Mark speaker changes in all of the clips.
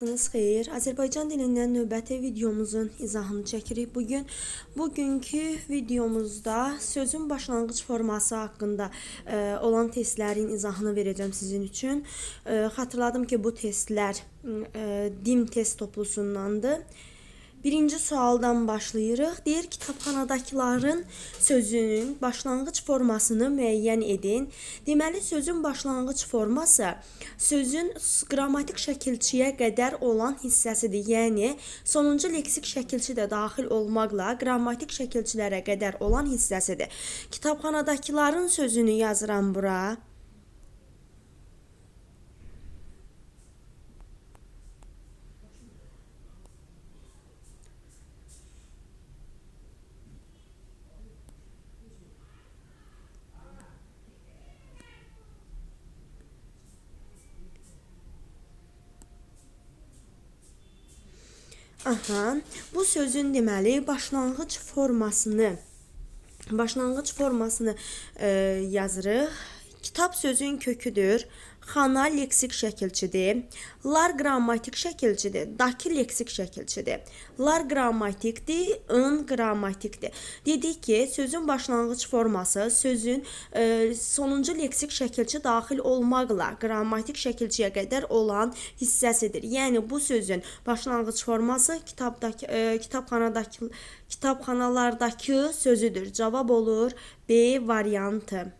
Speaker 1: Gününüz xeyir. Azərbaycan dilindən növbəti videomuzun izahını çəkirik bu gün. Bugünkü videomuzda sözün başlanğıc forması haqqında e, olan testlərin izahını verəcəm sizin üçün. E, xatırladım ki, bu testlər e, DIM test toplusundandır. Birinci sualdan başlayırıq. Deyir kitabxanadakıların sözünün başlanğıc formasını müəyyən edin. Deməli sözün başlanğıc forması sözün qrammatik şəkilçiyə qədər olan hissəsidir. Yəni sonuncu leksik şəkilçi də daxil olmaqla qrammatik şəkilçilərə qədər olan hissəsidir. Kitabxanadakıların sözünü yazıram bura. Aha, bu sözün deməli başlanğıc formasını başlanğıc formasını e, yazırıq. Kitab sözün köküdür. Xana leksik şəkilçidir. Lar qrammatik şəkilçidir. Daki leksik şəkilçidir. Lar qrammatikdir, ın qrammatikdir. Dedik ki, sözün başlanğıc forması sözün e, sonuncu leksik şəkilçi daxil olmaqla qrammatik şəkilçiyə qədər olan hissəsidir. Yəni bu sözün başlanğıc forması kitabdakı e, kitabxanadakı kitabxanalardakı sözüdür. Cavab olur B variantı.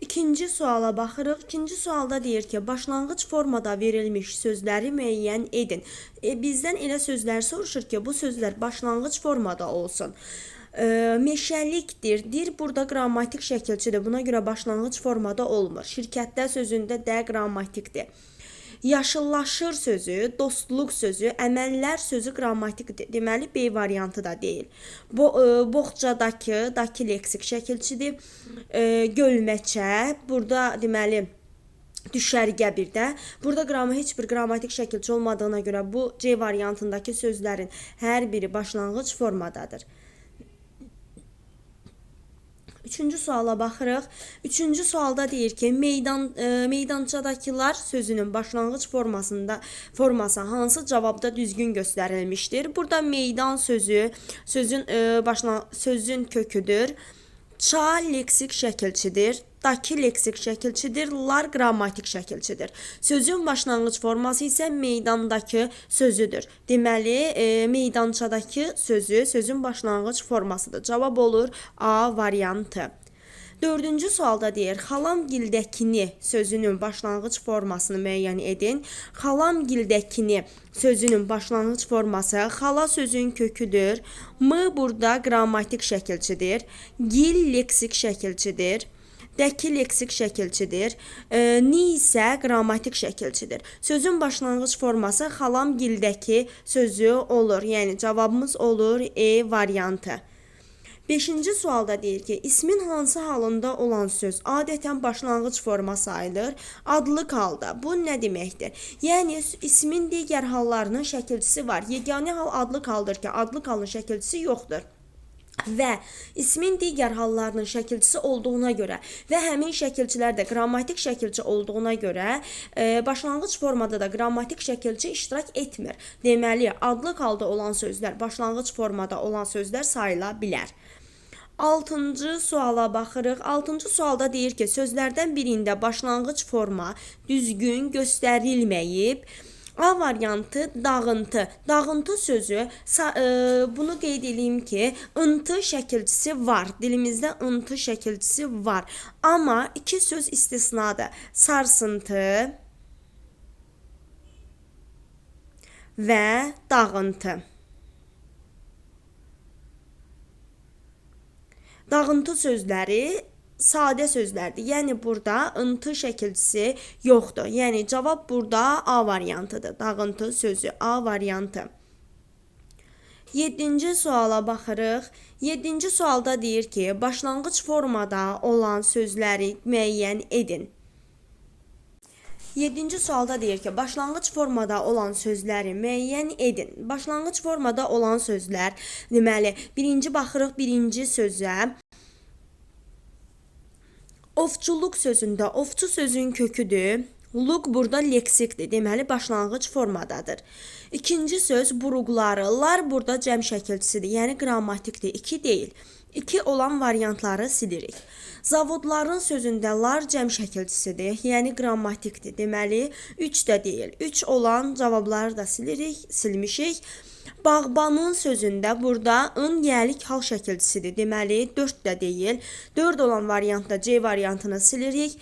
Speaker 1: İkinci suala baxırıq. İkinci sualda deyir ki, başlanğıc formada verilmiş sözləri müəyyən edin. E, bizdən elə sözlər soruşur ki, bu sözlər başlanğıc formada olsun. E, meşəlikdir. Dir burada qrammatik şəkilçidir. Buna görə başlanğıc formada olmur. Şirkətdə sözündə də qrammatikdir. Yaşıllaşır sözü, dostluq sözü, əməllər sözü qrammatikdir. Deməli B variantı da deyil. Bo e, boğçadakı daki leksik şəkilçidir. E, gölməçə burada deməli düşərgə bir də. Burada qramı heç bir qrammatik şəkilçi olmadığına görə bu C variantındakı sözlərin hər biri başlanğıc formadadır. Üçüncü suala baxırıq. Üçüncü sualda deyir ki, meydan e, meydançadakılar sözünün başlanğıc formasında forması hansı cavabda düzgün göstərilmişdir? Burada meydan sözü sözün e, başlan sözün köküdür. Ça leksik şəkilçidir. Daki leksik şəkilçidir. Lar qrammatik şəkilçidir. Sözün başlanğıc forması isə meydandakı sözüdür. Deməli, e, meydançadakı sözü sözün başlanğıc formasıdır. Cavab olur A variantı. Dördüncü sualda deyir, xalamgildəkini sözünün başlanğıc formasını müəyyən edin. Xalamgildəkini sözünün başlanğıc forması xala sözün köküdür. M burada qrammatik şəkilçidir. Gil leksik şəkilçidir. Dəki leksik şəkilçidir. E, ni isə qrammatik şəkilçidir. Sözün başlanğıc forması xalamgildəki sözü olur. Yəni cavabımız olur E variantı. Beşinci sualda deyir ki, ismin hansı halında olan söz adətən başlanğıc forma sayılır, adlıq halda. Bu nə deməkdir? Yəni ismin digər hallarının şəkilçisi var. Yeganə hal adlıq haldır ki, adlıq halın şəkilçisi yoxdur və ismin digər hallarının şəkilçisi olduğuna görə və həmin şəkilçilər də qrammatik şəkilçi olduğuna görə e, başlanğıc formada da qrammatik şəkilçi iştirak etmir. Deməli, adlıq halda olan sözlər başlanğıc formada olan sözlər sayıla bilər. Altıncı suala baxırıq. Altıncı sualda deyir ki, sözlərdən birində başlanğıc forma düzgün göstərilməyib. A variantı dağıntı. Dağıntı sözü e, bunu qeyd edeyim ki, ıntı şəkilçisi var. Dilimizdə ıntı şəkilçisi var. Amma iki söz istisnadır. Sarsıntı və dağıntı. Dağıntı sözləri sadə sözlərdir. Yəni burada ıntı şəkilçisi yoxdur. Yəni cavab burada A variantıdır. Dağıntı sözü A variantı. 7-ci suala baxırıq. 7-ci sualda deyir ki, başlanğıc formada olan sözləri müəyyən edin. 7-ci sualda deyir ki, başlanğıc formada olan sözləri müəyyən edin. Başlanğıc formada olan sözlər, deməli, birinci baxırıq birinci sözə. Ovçuluq sözündə ovçu sözün köküdür. Look burada leksikdir. Deməli başlanğıc formadadır. İkinci söz buruqları. Lar burada cəm şəkilçisidir. Yəni qrammatikdir. 2 deyil. 2 olan variantları silirik. Zavodların sözündə lar cəm şəkilçisidir. Yəni qrammatikdir. Deməli 3 də deyil. 3 olan cavabları da silirik, silmişik. Bağbanın sözündə burada ın yəlik hal şəkilçisidir. Deməli 4 də deyil. 4 olan variantda C variantını silirik.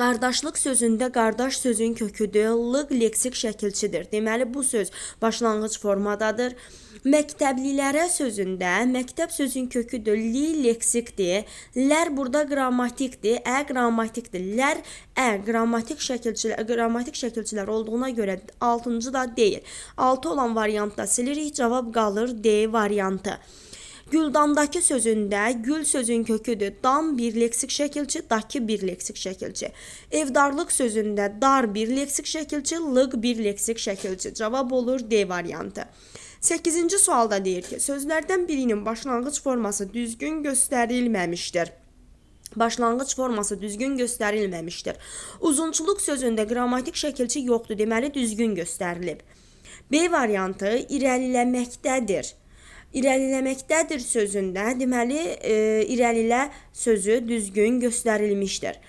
Speaker 1: Qardaşlıq sözündə qardaş sözün köküdür, lıq leksik şəkilçidir. Deməli bu söz başlanğıc formadadır. Məktəblilərə sözündə məktəb sözün köküdür, li leksikdir. Lər burada qrammatikdir, ə qrammatikdir. Lər ə qrammatik şəkilçilər, qrammatik şəkilçilər olduğuna görə 6-cı da deyil. 6 olan variantda silirik, cavab qalır D variantı. Güldandakı sözündə gül sözün köküdür. Dan bir leksik şəkilçi, dakı bir leksik şəkilçi. Evdarlıq sözündə dar bir leksik şəkilçi, lıq bir leksik şəkilçi. Cavab olur D variantı. 8-ci sualda deyir ki, sözlərdən birinin başlanğıc forması düzgün göstərilməmişdir. Başlanğıc forması düzgün göstərilməmişdir. Uzunçuluq sözündə qrammatik şəkilçi yoxdur, deməli düzgün göstərilib. B variantı irəliləməkdədir. İrəliləməkdədir sözündə deməli e, irəlilə sözü düzgün göstərilmişdir.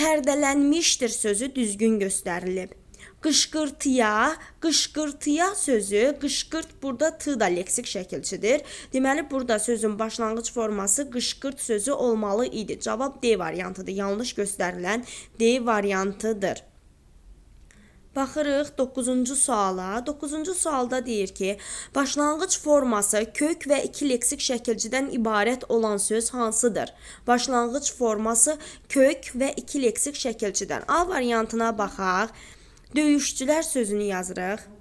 Speaker 1: Pərdələnmişdir sözü düzgün göstərilib. Qışqırtıya, qışqırtıya sözü, qışqırt burada t da leksik şəkilçidir. Deməli burada sözün başlanğıc forması qışqırt sözü olmalı idi. Cavab D variantıdır. Yanlış göstərilən D variantıdır. Baxırıq 9-cu suala. 9-cu sualda deyir ki, başlanğıc forması kök və iki leksik şəkilcidən ibarət olan söz hansıdır? Başlanğıc forması kök və iki leksik şəkilcidən. A variantına baxaq. Döyüşçülər sözünü yazırıq.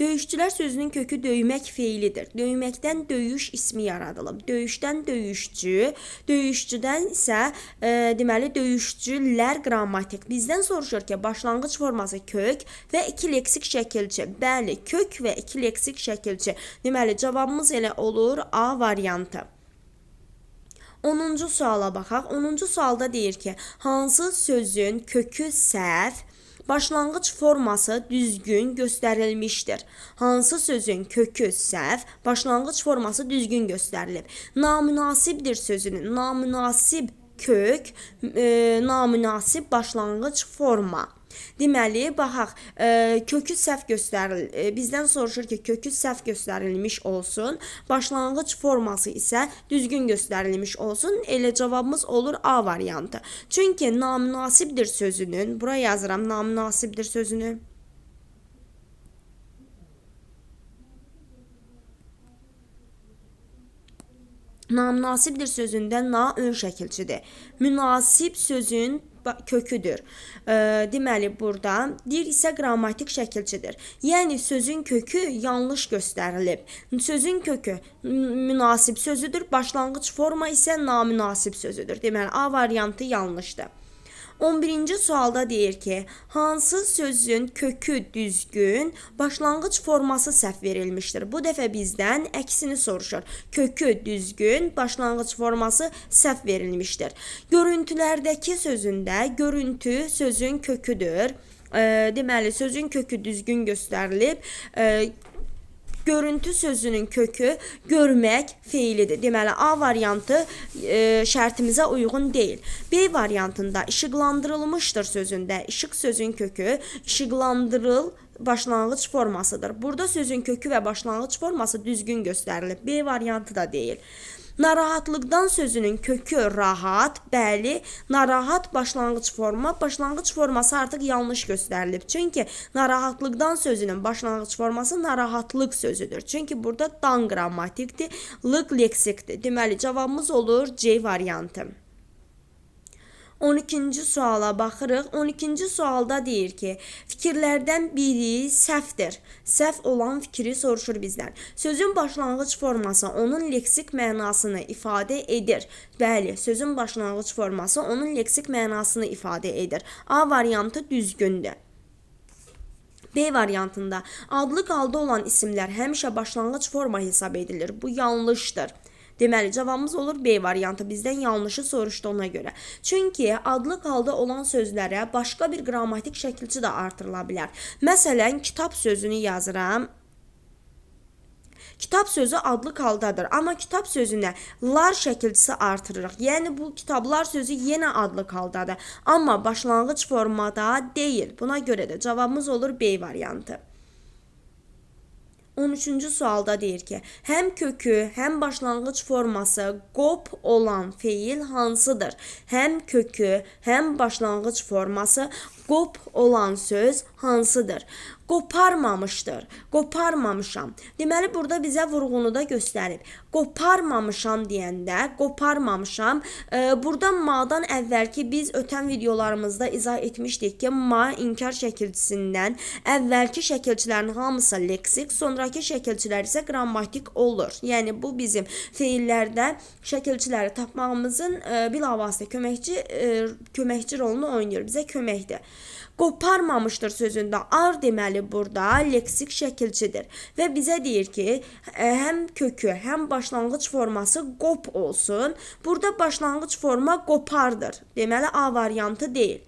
Speaker 1: Döyüşçülər sözünün kökü döymək feilidir. Döyməkdən döyüş ismi yaradılıb. Döyüşdən döyüşçü, döyüşçüdən isə e, deməli döyüşçülər qrammatik. Bizdən soruşur ki, başlanğıc forması kök və iki leksik şəkilçi. Bəli, kök və iki leksik şəkilçi. Deməli cavabımız elə olur A variantı. 10-cu suala baxaq. 10-cu sualda deyir ki, hansı sözün kökü səhv, başlanğıc forması düzgün göstərilmişdir. Hansı sözün kökü səhv, başlanğıc forması düzgün göstərilib. Namünasibdir sözünün namünasib kök, e, namünasib başlanğıc forma. Deməli, baxaq, e, kökü səhv göstəril. E, bizdən soruşur ki, kökü səhv göstərilmiş olsun, başlanğıc forması isə düzgün göstərilmiş olsun. Elə cavabımız olur A variantı. Çünki namünasibdir sözünün, bura yazıram namünasibdir sözünü. Namünasibdir sözündə na ön şəkilçidir. Münasib sözün köküdür. E, deməli burada dir isə qrammatik şəkilçidir. Yəni sözün kökü yanlış göstərilib. Sözün kökü münasib sözüdür, başlanğıc forma isə namünasib sözüdür. Deməli A variantı yanlışdır. 11-ci sualda deyir ki, hansı sözün kökü düzgün, başlanğıc forması səhv verilmişdir. Bu dəfə bizdən əksini soruşur. Kökü düzgün, başlanğıc forması səhv verilmişdir. Görüntülərdəki sözündə görüntü sözün köküdür. E, deməli sözün kökü düzgün göstərilib. E, Görüntü sözünün kökü görmək feilidir. Deməli A variantı e, şərtimizə uyğun deyil. B variantında işıqlandırılmışdır sözündə işıq sözün kökü işıqlandırıl başlanğıc formasıdır. Burada sözün kökü və başlanğıc forması düzgün göstərilib. B variantı da deyil. Narahatlıqdan sözünün kökü rahat, bəli, narahat başlanğıc forma, başlanğıc forması artıq yanlış göstərilib. Çünki narahatlıqdan sözünün başlanğıc forması narahatlıq sözüdür. Çünki burada dan qrammatikdir, lıq leksikdir. Deməli cavabımız olur C variantı. 12-ci suala baxırıq. 12-ci sualda deyir ki, fikirlərdən biri səhvdir. Səhv olan fikri soruşur bizdən. Sözün başlanğıc forması onun leksik mənasını ifadə edir. Bəli, sözün başlanğıc forması onun leksik mənasını ifadə edir. A variantı düzgündür. B variantında adlı qalda olan isimlər həmişə başlanğıc forma hesab edilir. Bu yanlışdır. Deməli cavabımız olur B variantı. Bizdən yanlışı soruşdu ona görə. Çünki adlı halda olan sözlərə başqa bir qrammatik şəkilçi də artırıla bilər. Məsələn, kitab sözünü yazıram. Kitab sözü adlı haldadır. Amma kitab sözünə lar şəkilçisi artırırıq. Yəni bu kitablar sözü yenə adlı haldadır. Amma başlanğıc formada deyil. Buna görə də cavabımız olur B variantı. 13-cü sualda deyir ki, həm kökü, həm başlanğıc forması qop olan feil hansıdır? Həm kökü, həm başlanğıc forması qop olan söz hansıdır? Qoparmamışdır. Qoparmamışam. Deməli burada bizə vurğunu da göstərib. Qoparmamışam deyəndə, qoparmamışam. E, burada ma-dan əvvəlki biz ötən videolarımızda izah etmişdik ki, ma inkar şəkilçisindən əvvəlki şəkilçilərin hamısı leksik, sonrakı şəkilçilər isə qrammatik olur. Yəni bu bizim feillərdə şəkilçiləri tapmağımızın e, bilavasitə köməkçi e, köməkçi rolunu oynayır. Bizə köməkdir. Qoparmamışdır sözündə ar deməli burada leksik şəkilçidir və bizə deyir ki, ə, həm kökü, həm başlanğıc forması qop olsun. Burada başlanğıc forma qopardır. Deməli A variantı deyil.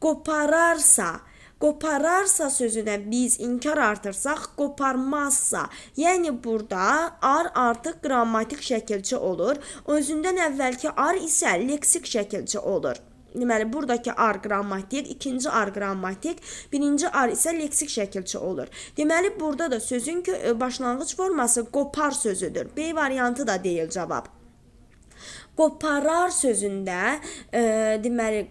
Speaker 1: Qopararsa Qopararsa sözünə biz inkar artırsaq, qoparmazsa. Yəni burada ar artıq qrammatik şəkilçi olur. Özündən əvvəlki ar isə leksik şəkilçi olur. Deməli buradakı ar qrammatik, ikinci ar qrammatik, birinci ar isə leksik şəkilçi olur. Deməli burada da sözün ki, e, başlanğıc forması qopar sözüdür. B variantı da deyil cavab. Qoparar sözündə e, deməli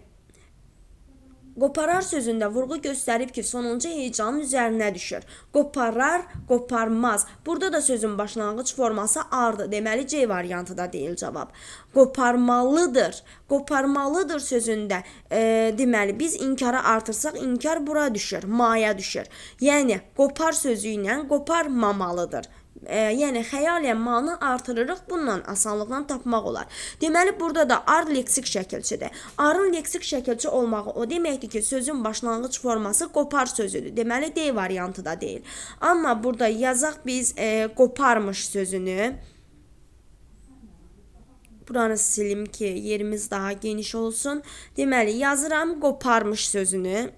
Speaker 1: Qoparar sözündə vurğu göstərib ki, sonuncu hecanın üzərinə düşür. Qoparar, qoparmaz. Burada da sözün başlanğıc forması ardı. Deməli C variantı da deyil cavab. Qoparmalıdır. Qoparmalıdır sözündə e, deməli biz inkara artırsaq inkar bura düşür, maya düşür. Yəni qopar sözü ilə qoparmamalıdır. E, yəni xəyalən manı artırırıq, bununla asanlıqla tapmaq olar. Deməli burada da ar leksik şəkilçidir. Arın leksik şəkilçi olmağı o deməkdir ki, sözün başlanğıc forması qopar sözüdür. Deməli D variantı da deyil. Amma burada yazaq biz e, qoparmış sözünü. Buranı silim ki, yerimiz daha geniş olsun. Deməli yazıram qoparmış sözünü.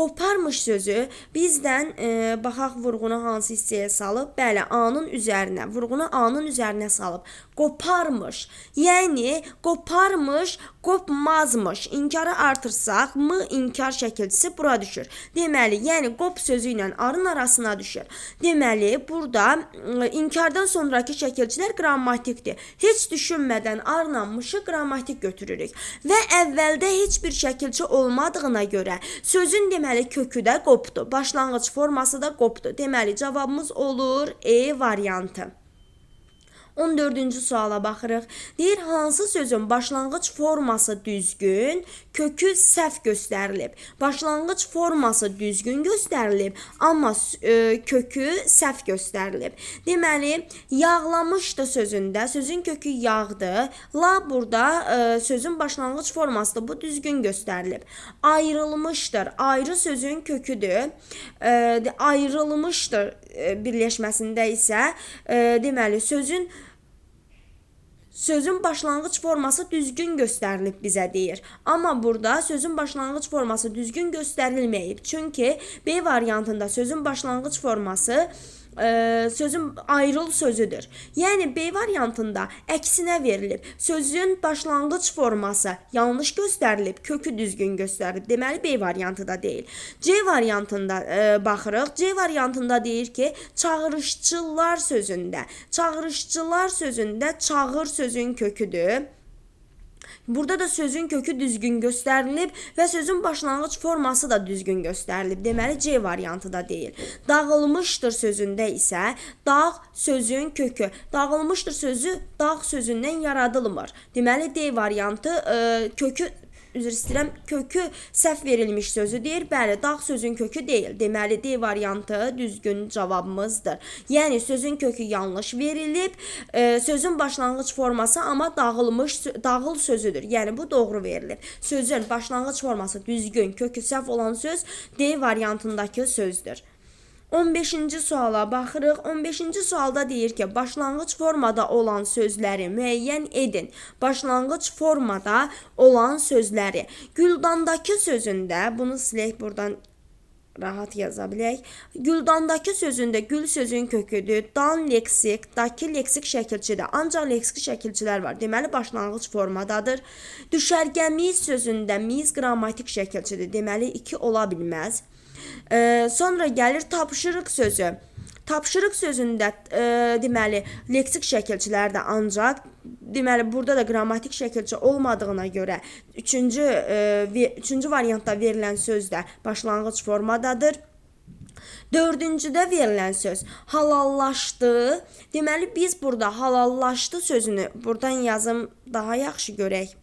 Speaker 1: Qoparmış sözü bizdən e, baxaq vurğunu hansı hissəyə salıb? Bəli, A-nın üzərinə, vurğunu A-nın üzərinə salıb. Qoparmış. Yəni qoparmış, qopmazmış. İnkarı artırsaq, m inkar şəkilçisi bura düşür. Deməli, yəni qop sözü ilə arın arasına düşür. Deməli, burada e, inkardan sonrakı şəkilçilər qrammatikdir. Heç düşünmədən arla mışı qrammatik götürürük və əvvəldə heç bir şəkilçi olmadığına görə sözün deməli kökü də qopdu. Başlanğıc forması da qopdu. Deməli cavabımız olur E variantı. 14-cü suala baxırıq. Deyir hansı sözün başlanğıc forması düzgün, kökü səhv göstərilib. Başlanğıc forması düzgün göstərilib, amma e, kökü səhv göstərilib. Deməli, yağlamışdı sözündə, sözün kökü yağdı. La burada e, sözün başlanğıc forması da bu düzgün göstərilib. Ayrılmışdır. Ayrı sözün köküdür. E, ayrılmışdır e, birləşməsində isə e, deməli sözün Sözün başlanğıc forması düzgün göstərilib bizə deyir. Amma burada sözün başlanğıc forması düzgün göstərilməyib. Çünki B variantında sözün başlanğıc forması e, sözün ayrıl sözüdür. Yəni B variantında əksinə verilib. Sözün başlanğıc forması yanlış göstərilib, kökü düzgün göstərilib. Deməli B variantı da deyil. C variantında e, baxırıq. C variantında deyir ki, çağırışçılar sözündə. Çağırışçılar sözündə çağır sözün köküdür. Burada da sözün kökü düzgün göstərilib və sözün başlanğıc forması da düzgün göstərilib. Deməli C variantı da deyil. Dağılmışdır sözündə isə dağ sözün kökü. Dağılmışdır sözü dağ sözündən yaradılmır. Deməli D variantı e, kökü üzr istəyirəm, kökü səhv verilmiş sözü deyir. Bəli, dağ sözün kökü deyil. Deməli, D variantı düzgün cavabımızdır. Yəni sözün kökü yanlış verilib, e, sözün başlanğıc forması amma dağılmış dağıl sözüdür. Yəni bu doğru verilir. Sözün başlanğıc forması düzgün, kökü səhv olan söz D variantındakı sözdür. 15-ci suala baxırıq. 15-ci sualda deyir ki, başlanğıc formada olan sözləri müəyyən edin. Başlanğıc formada olan sözləri. Güldandakı sözündə bunu silək buradan rahat yaza bilək. Güldandakı sözündə gül sözün köküdür. Dan leksik, daki leksik şəkilçidir. Ancaq leksik şəkilçilər var. Deməli başlanğıc formadadır. Düşərgəmiz sözündə miz qrammatik şəkilçidir. Deməli 2 ola bilməz. Ee, sonra gəlir tapşırıq sözü. Tapşırıq sözündə e, deməli leksik şəkilçilər də ancaq deməli burada da qrammatik şəkilçi olmadığına görə 3-cü e, 3-cü variantda verilən söz də başlanğıc formadadır. Dördüncüdə verilən söz halallaşdı. Deməli biz burada halallaşdı sözünü buradan yazım daha yaxşı görək.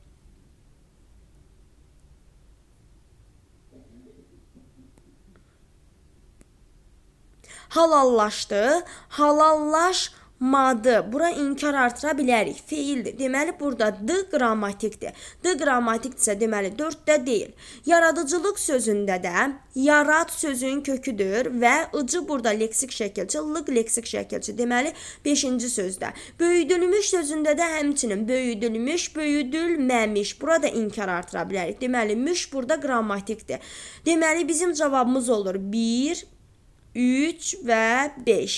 Speaker 1: Halallaşdı, halallaşmadı. Bura inkar artıra bilərik. Feildir. Deməli burada d qrammatikdir. D qrammatikdirsə deməli 4-də deyil. Yaradıcılıq sözündə də yarat sözün köküdür və ıcı burada leksik şəkilçi, lıq leksik şəkilçi. Deməli 5-ci sözdə. Böyüdülmüş sözündə də həmçinin böyüdülmüş, böyüdülməmiş. Burada inkar artıra bilərik. Deməli müş burada qrammatikdir. Deməli bizim cavabımız olur 1 3 və 5.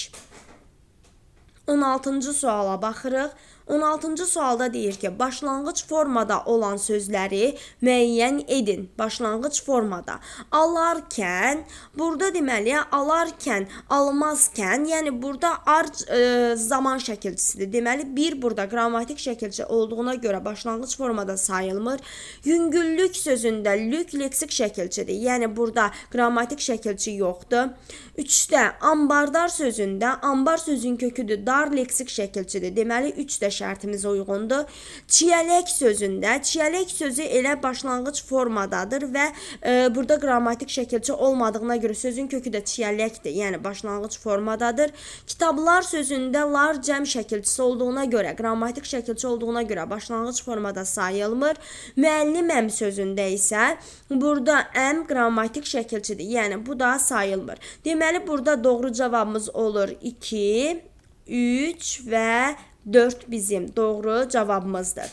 Speaker 1: 16-cı suala baxırıq. 16-cı sualda deyir ki, başlanğıc formada olan sözləri müəyyən edin. Başlanğıc formada. Alarkən, burada deməli alarkən, almazkən, yəni burada ar e, zaman şəkilçisidir. Deməli bir burada qrammatik şəkilçi olduğuna görə başlanğıc formada sayılmır. Yüngüllük sözündə lük leksik şəkilçidir. Yəni burada qrammatik şəkilçi yoxdur. 3-də ambardar sözündə ambar sözün köküdür, dar leksik şəkilçidir. Deməli 3 də şərtimizə uyğundur. Çiyələk sözündə çiyələk sözü elə başlanğıc formadadır və e, burada qrammatik şəkilçi olmadığına görə sözün kökü də çiyələkdir. Yəni başlanğıc formadadır. Kitablar sözündə lar cəm şəkilçisi olduğuna görə, qrammatik şəkilçi olduğuna görə başlanğıc formada sayılmır. Müəlliməm sözündə isə burada əm qrammatik şəkilçidir. Yəni bu da sayılmır. Deməli burada doğru cavabımız olur 2, 3 və 4 bizim doğru cavabımızdır.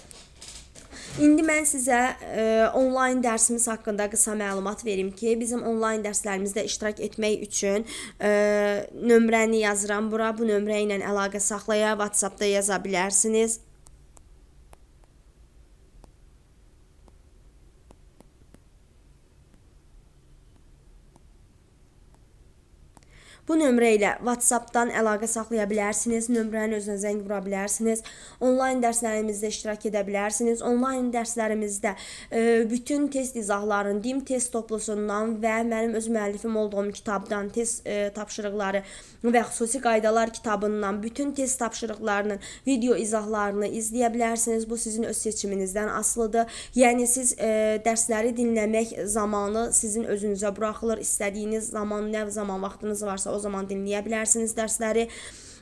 Speaker 1: İndi mən sizə e, onlayn dərsimiz haqqında qısa məlumat verim ki, bizim onlayn dərslərimizdə iştirak etmək üçün e, nömrəni yazıram bura. Bu nömrə ilə əlaqə saxlaya WhatsApp-da yaza bilərsiniz. Bu nömrə ilə WhatsApp-dan əlaqə saxlaya bilərsiniz, nömrənin özünə zəng vura bilərsiniz, onlayn dərslərimizdə iştirak edə bilərsiniz. Onlayn dərslərimizdə e, bütün test izahlarını DİM test toplusundan və mənim öz müəllifim olduğum kitabdan test e, tapşırıqları və xüsusi qaydalar kitabından bütün test tapşırıqlarının video izahlarını izləyə bilərsiniz. Bu sizin öz seçiminizdən asılıdır. Yəni siz e, dərsləri dinləmək zamanı sizin özünüzə buraxılır. İstədiyiniz zaman, nə zaman vaxtınız varsa o zaman dinləyə bilərsiniz dərsləri.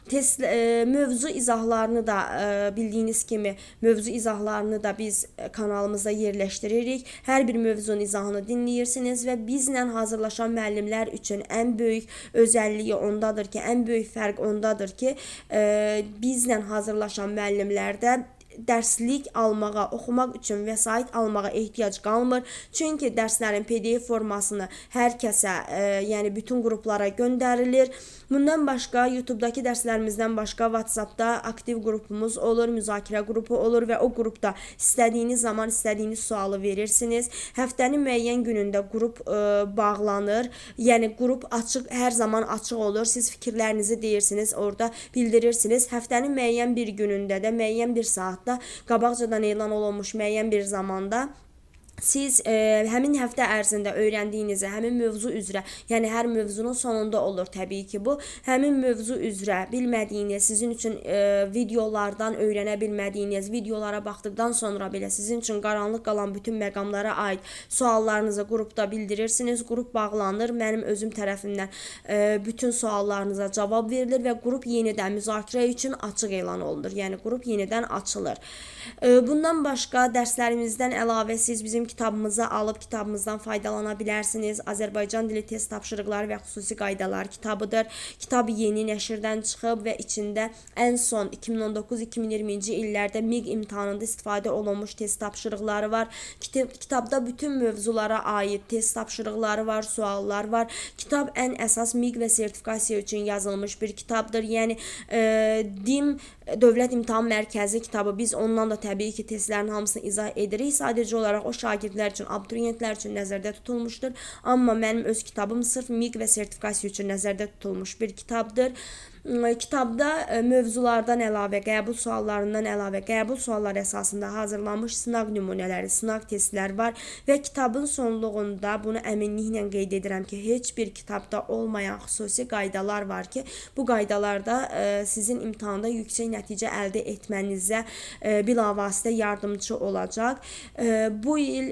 Speaker 1: Test e, mövzu izahlarını da e, bildiyiniz kimi mövzu izahlarını da biz e, kanalımızda yerləşdiririk. Hər bir mövzunun izahını dinləyirsiniz və bizlə hazırlaşan müəllimlər üçün ən böyük özəlliyi ondadır ki, ən böyük fərq ondadır ki, e, bizlə hazırlaşan müəllimlərdə dərslik almağa, oxumaq üçün vəsait almağa ehtiyac qalmır. Çünki dərslərin PDF formasını hər kəsə, e, yəni bütün qruplara göndərilir. Bundan başqa YouTube-dakı dərslərimizdən başqa WhatsApp-da aktiv qrupumuz olur, müzakirə qrupu olur və o qrupda istədiyiniz zaman istədiyiniz sualı verirsiniz. Həftənin müəyyən günündə qrup e, bağlanır. Yəni qrup açıq, hər zaman açıq olur. Siz fikirlərinizi deyirsiniz, orada bildirirsiniz. Həftənin müəyyən bir günündə də müəyyən bir saat saatda qabaqcadan elan olunmuş müəyyən bir zamanda siz e, həmin həftə ərzində öyrəndiyinizi, həmin mövzu üzrə, yəni hər mövzunun sonunda olur təbii ki bu. Həmin mövzu üzrə bilmədiyiniz, sizin üçün e, videolardan öyrənə bilmədiyiniz, videolara baxdıqdan sonra belə sizin üçün qaranlıq qalan bütün məqamlara aid suallarınızı qrupda bildirirsiniz. Qrup bağlanır. Mənim özüm tərəfimdən e, bütün suallarınıza cavab verilir və qrup yenidən müzakirə üçün açıq elan olunur. Yəni qrup yenidən açılır. E, bundan başqa dərslərimizdən əlavə siz bizim kitabımızı alıb kitabımızdan faydalana bilərsiniz. Azərbaycan dili test tapşırıqları və xüsusi qaydalar kitabıdır. Kitab yeni nəşrdən çıxıb və içində ən son 2019-2020-ci illərdə MİQ imtahanında istifadə olunmuş test tapşırıqları var. Kitab, kitabda bütün mövzulara aid test tapşırıqları var, suallar var. Kitab ən əsas MİQ və sertifikasiya üçün yazılmış bir kitabdır. Yəni e, DİM Dövlət İmtahan Mərkəzi kitabı biz ondan da təbii ki testlərin hamısını izah edirik. Sadəcə olaraq o şagirdlər üçün, abituriyentlər üçün nəzərdə tutulmuşdur. Amma mənim öz kitabım sırf MİQ və sertifikasiya üçün nəzərdə tutulmuş bir kitabdır. M, Kitabda e, mövzulardan əlavə, qəbul suallarından əlavə, qəbul sualları əsasında hazırlanmış sınaq nümunələri, sınaq testlər var və kitabın sonluğunda bunu əminliklə qeyd edirəm ki, heç bir kitabda olmayan xüsusi qaydalar var ki, bu qaydalarda e, sizin imtahanda yüksək nəticə əldə etmənizə e, bilavasitə yardımcı olacaq. Bu il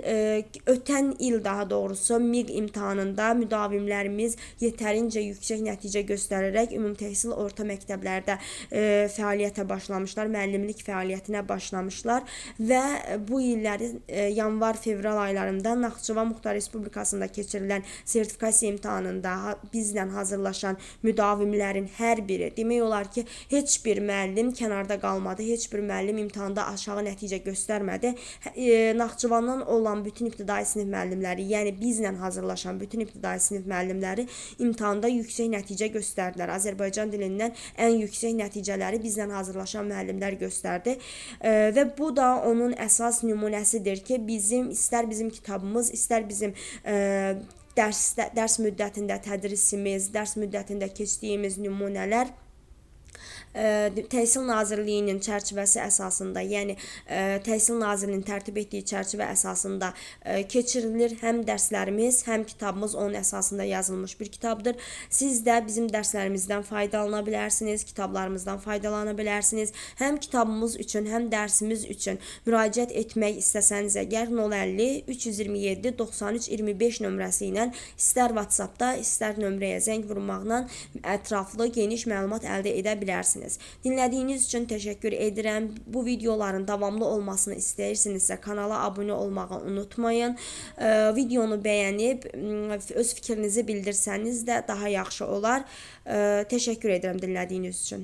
Speaker 1: ötən il daha doğrusu MİQ imtahanında müdavimlərimiz yetərincə yüksək nəticə göstərərək ümumi təhsil orta məktəblərdə e, fəaliyyətə başlamışlar, müəllimlik fəaliyyətinə başlamışlar və bu illərin e, yanvar-fevral aylarında Naxçıvan Muxtar Respublikasında keçirilən sertifikasiya imtahanında ha, bizlə hazırlaşan müdavimlərin hər biri demək olar ki, heç bir müəllim kənarda qalmadı, heç bir müəllim imtahanda aşağı nəticə göstərmədi. E, Naxçıvandan olan bütün ibtidai sinif müəllimləri, yəni bizlə hazırlaşan bütün ibtidai sinif müəllimləri imtahanda yüksək nəticə göstərdilər. Azərbaycan dilindən ən yüksək nəticələri bizlə hazırlaşan müəllimlər göstərdi. Və bu da onun əsas nümunəsidir ki, bizim istər bizim kitabımız, istər bizim e, dərs dərs müddətində tədrisimiz, dərs müddətində keçdiyimiz nümunələr Təhsil Nazirliyinin çərçivəsi əsasında, yəni Təhsil Nazirliyinin tərtib etdiyi çərçivə əsasında keçirilir. Həm dərslərimiz, həm kitabımız onun əsasında yazılmış bir kitabdır. Siz də bizim dərslərimizdən faydalana bilərsiniz, kitablarımızdan faydalana bilərsiniz. Həm kitabımız üçün, həm dərsimiz üçün müraciət etmək istəsəniz əgər 050 327 93 25 nömrəsi ilə istər WhatsApp-da, istər nömrəyə zəng vurmaqla ətraflı, geniş məlumat əldə edə bilərsiniz. Dinlədiyiniz üçün təşəkkür edirəm. Bu videoların davamlı olmasını istəyirsinizsə kanala abunə olmağı unutmayın. Videonu bəyənib m, öz fikrinizi bildirsəniz də daha yaxşı olar. Ee, Təşəkkür edirəm dinlədiyiniz üçün.